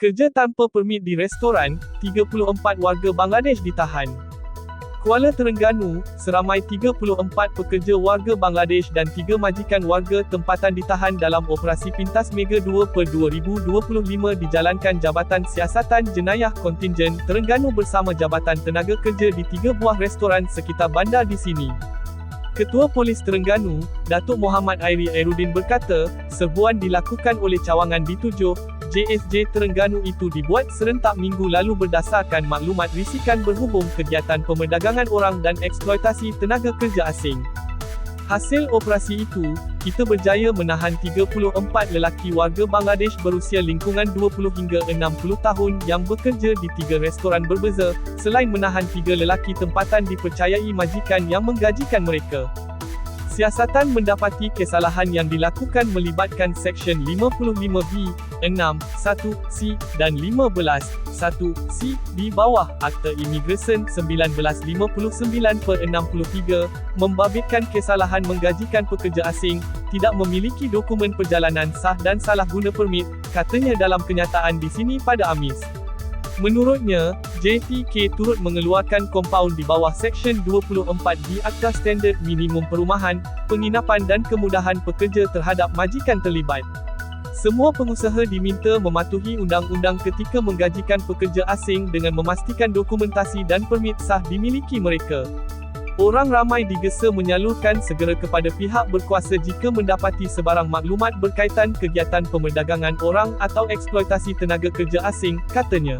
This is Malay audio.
Kerja tanpa permit di restoran, 34 warga Bangladesh ditahan. Kuala Terengganu, seramai 34 pekerja warga Bangladesh dan 3 majikan warga tempatan ditahan dalam operasi pintas Mega 2 per 2025 dijalankan Jabatan Siasatan Jenayah Kontingen Terengganu bersama Jabatan Tenaga Kerja di 3 buah restoran sekitar bandar di sini. Ketua Polis Terengganu, Datuk Muhammad Airi Erudin berkata, serbuan dilakukan oleh cawangan D7, SJSJ Terengganu itu dibuat serentak minggu lalu berdasarkan maklumat risikan berhubung kegiatan pemerdagangan orang dan eksploitasi tenaga kerja asing. Hasil operasi itu, kita berjaya menahan 34 lelaki warga Bangladesh berusia lingkungan 20 hingga 60 tahun yang bekerja di tiga restoran berbeza, selain menahan tiga lelaki tempatan dipercayai majikan yang menggajikan mereka. Siasatan mendapati kesalahan yang dilakukan melibatkan Seksyen 55B, 6, 1, C, dan 15, 1, C, di bawah Akta Imigresen 1959 per 63, membabitkan kesalahan menggajikan pekerja asing, tidak memiliki dokumen perjalanan sah dan salah guna permit, katanya dalam kenyataan di sini pada Amis. Menurutnya, JTK turut mengeluarkan kompaun di bawah Seksyen 24 di Akta Standard Minimum Perumahan, Penginapan dan Kemudahan Pekerja terhadap majikan terlibat. Semua pengusaha diminta mematuhi undang-undang ketika menggajikan pekerja asing dengan memastikan dokumentasi dan permit sah dimiliki mereka. Orang ramai digesa menyalurkan segera kepada pihak berkuasa jika mendapati sebarang maklumat berkaitan kegiatan pemerdagangan orang atau eksploitasi tenaga kerja asing, katanya.